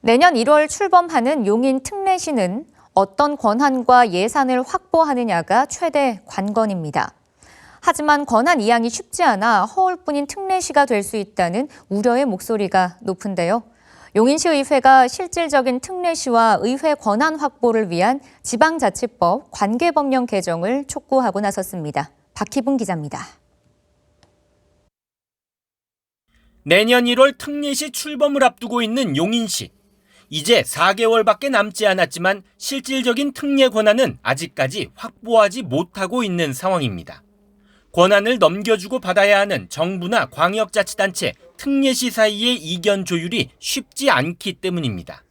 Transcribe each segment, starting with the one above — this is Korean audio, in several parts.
내년 1월 출범하는 용인 특례시는 어떤 권한과 예산을 확보하느냐가 최대 관건입니다. 하지만 권한 이양이 쉽지 않아 허울뿐인 특례시가 될 수 있다는 우려의 목소리가 높은데요. 용인시의회가 실질적인 특례시와 의회 권한 확보를 위한 지방자치법 관계법령 개정을 촉구하고 나섰습니다. 박희분 기자입니다. 내년 1월 특례시 출범을 앞두고 있는 용인시. 이제 4개월밖에 남지 않았지만 실질적인 특례 권한은 아직까지 확보하지 못하고 있는 상황입니다. 권한을 넘겨주고 받아야 하는 정부나 광역자치단체, 특례시 사이의 이견 조율이 쉽지 않기 때문입니다.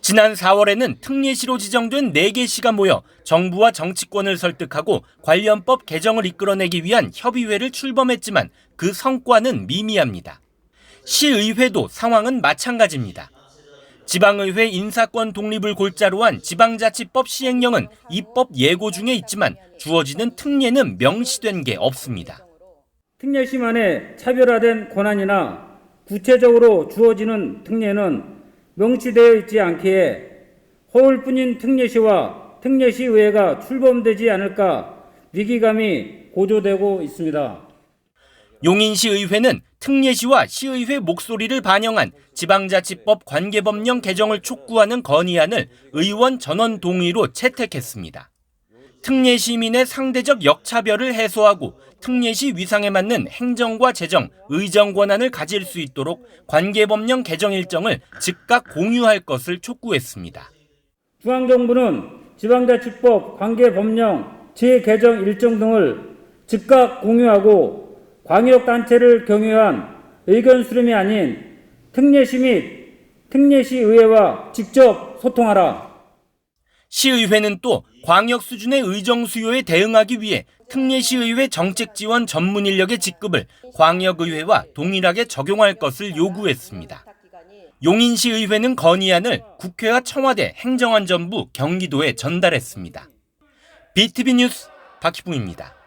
지난 4월에는 특례시로 지정된 4개 시가 모여 정부와 정치권을 설득하고 관련법 개정을 이끌어내기 위한 협의회를 출범했지만 그 성과는 미미합니다. 시의회도 상황은 마찬가지입니다. 지방의회 인사권 독립을 골자로 한 지방자치법 시행령은 입법 예고 중에 있지만 주어지는 특례는 명시된 게 없습니다. 특례시만의 차별화된 권한이나 구체적으로 주어지는 특례는 명시되어 있지 않기에 허울뿐인 특례시와 특례시 의회가 출범되지 않을까 위기감이 고조되고 있습니다. 용인시 의회는 특례시와 시의회 목소리를 반영한 지방자치법 관계법령 개정을 촉구하는 건의안을 의원 전원 동의로 채택했습니다. 특례 시민의 상대적 역차별을 해소하고 특례시 위상에 맞는 행정과 재정, 의정 권한을 가질 수 있도록 관계법령 개정 일정을 즉각 공유할 것을 촉구했습니다. 중앙정부는 지방자치법 관계법령 재개정 일정 등을 즉각 공유하고 광역단체를 경유한 의견 수렴이 아닌 특례시 및 특례시 의회와 직접 소통하라. 시의회는 또 광역 수준의 의정 수요에 대응하기 위해 특례시의회 정책 지원 전문 인력의 직급을 광역의회와 동일하게 적용할 것을 요구했습니다. 용인시의회는 건의안을 국회와 청와대 행정안전부 경기도에 전달했습니다. BTV 뉴스 박희붕입니다.